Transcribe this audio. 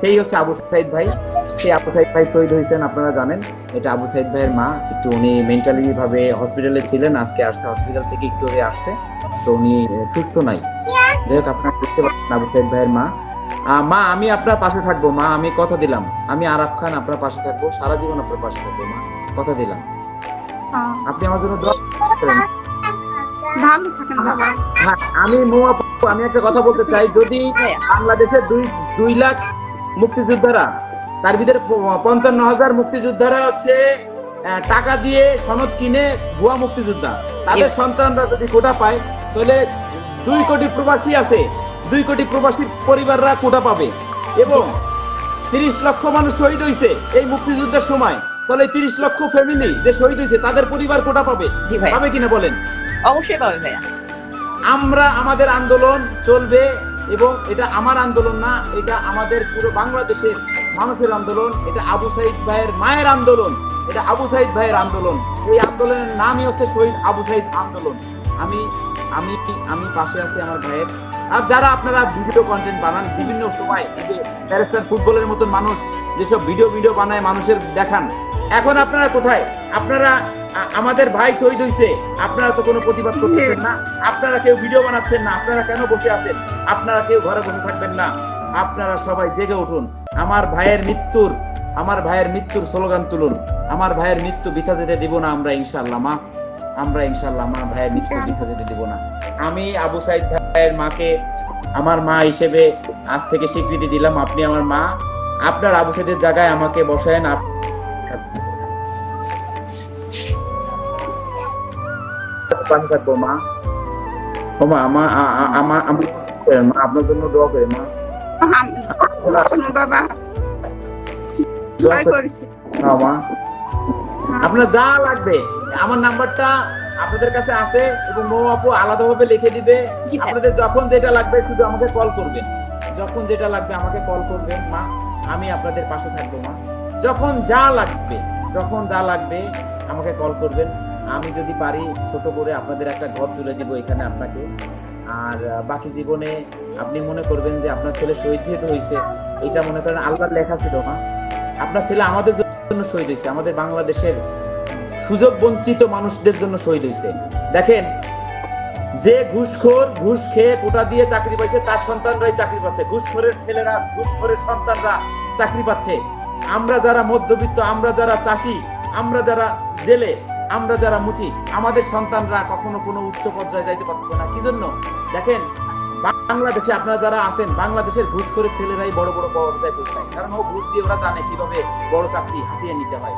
সেই হচ্ছে আবু সাইদ ভাই। সেই আবু সাইদ ভাই শহীদ হয়েছেন আপনারা জানেন। এটা আবু সাইদ ভাইয়ের মা। একটু উনি মেন্টালি ভাবে হসপিটালে ছিলেন আজকে আসছে হসপিটাল থেকে একটু আগে আসছে। তো উনি সুস্থ নাই। যাই হোক আপনারা বুঝতে পারছেন আবু সাইদ ভাইয়ের মা। মা আমি আপনার পাশে থাকব মা আমি কথা দিলাম। আমি আরাফ খান আপনার পাশে থাকব সারা জীবন আপনার পাশে থাকব মা কথা দিলাম। হ্যাঁ, আপনি আমার জন্য দোয়া করেন। হ্যাঁ আমি আমি একটা কথা বলতে চাই যদি বাংলাদেশের দুই দুই লাখ মুক্তিযোদ্ধারা। তার ভিতরে পঞ্চান্ন হাজার মুক্তিযোদ্ধারা হচ্ছে টাকা দিয়ে সনদ কিনে ভুয়া মুক্তিযোদ্ধা। তাদের সন্তানরা যদি কোটা পায় তাহলে দুই কোটি প্রবাসী আছে। দুই কোটি প্রবাসী পরিবাররা কোটা পাবে। এবং তিরিশ লক্ষ মানুষ শহীদ হয়েছে এই মুক্তিযুদ্ধের সময়। তাহলে তিরিশ লক্ষ ফ্যামিলি যে শহীদ হয়েছে তাদের পরিবার কোটা পাবে। পাবে কিনা বলেন? অবশ্যই পাবে ভাইয়া। আমরা আমাদের আন্দোলন চলবে এবং এটা আমার আন্দোলন না, এটা আমাদের পুরো বাংলাদেশের মানুষের আন্দোলন, এটা আবু সাইদ ভাইয়ের মায়ের আন্দোলন, এটা আবু সাইদ ভাইয়ের আন্দোলন। এই আন্দোলনের নামই হচ্ছে শহীদ আবু সাইদ আন্দোলন। আমি আমি আমি পাশে আছি আমার ভাইয়ের। আর যারা আপনারা ভিডিও কন্টেন্ট বানান, বিভিন্ন সময় যে ব্যারিস্টার ফুটবলের মতন মানুষ, যেসব ভিডিও ভিডিও বানায় মানুষের দেখান, এখন আপনারা কোথায়? আপনারা আমাদের ভাই শহীদ হয়েছে আপনারা তো কোনো প্রতিবাদ করতেছেন না। আপনারা কেউ ভিডিও বানাচ্ছেন না। আপনারা কেন বসে আছেন? আপনারা কেউ ঘরে বসে থাকবেন না। আপনারা সবাই জেগে উঠুন। আমার ভাইয়ের মৃত্যুর আমার ভাইয়ের মৃত্যুর স্লোগান তুলুন। আমার ভাইয়ের মৃত্যু বৃথা যেতে দিব না আমরা ইনশাল্লাহ মা। আমরা ইনশাল্লাহ আমার ভাইয়ের মৃত্যু বৃথা যেতে দিব না। আমি আবু সাইদ ভাইয়ের মাকে আমার মা হিসেবে আজ থেকে স্বীকৃতি দিলাম। আপনি আমার মা। আপনার আবু সাইদের জায়গায় আমাকে বসায়েন। পাশে থাকব মা ও মা আমা মা আপনার জন্য দোয়া করে মা। বাবা। হ্যাঁ, মা। আপনার যা লাগবে আমার নাম্বারটা আপনাদের কাছে আছে এবং মৌ আপু আলাদাভাবে লিখে দিবে। আপনাদের যখন যেটা লাগবে শুধু আমাকে কল করবেন। যখন যেটা লাগবে আমাকে কল করবেন মা। আমি আপনাদের পাশে থাকব মা। যখন যা লাগবে যখন যা লাগবে আমাকে কল করবেন। আমি যদি পারি ছোট করে আপনাদের একটা ঘর তুলে দিব এখানে আপনাকে। আর বাকি জীবনে আপনি মনে করবেন যে আপনার ছেলে শহীদ যেহেতু হয়েছে এটা মনে করেন আল্লাহর লেখা ছিল না। আপনার ছেলে আমাদের জন্য শহীদ হয়েছে আমাদের বাংলাদেশের সুযোগ বঞ্চিত মানুষদের জন্য শহীদ হয়েছে দেখেন, যে ঘুষখোর ঘুষ খেয়ে কোটা দিয়ে চাকরি পাইছে, তার সন্তানরাই চাকরি পাচ্ছে। ঘুষখোরের ছেলেরা, ঘুষখোরের সন্তানরা চাকরি পাচ্ছে। আমরা যারা মধ্যবিত্ত, আমরা যারা চাষি, আমরা যারা জেলে আমরা যারা মুচি, আমাদের সন্তানরা কখনো কোনো উচ্চ পর্যায়ে যাইতে পারছে না। কি জন্য? দেখেন, বাংলাদেশে আপনারা যারা আছেন, বাংলাদেশের ঘুষ করে ছেলেরাই বড় বড় পর্যায়ে পৌঁছায়। কারণ ও ঘুষ দিয়ে ওরা জানে কীভাবে বড় চাকরি হাতিয়ে নিতে হয়।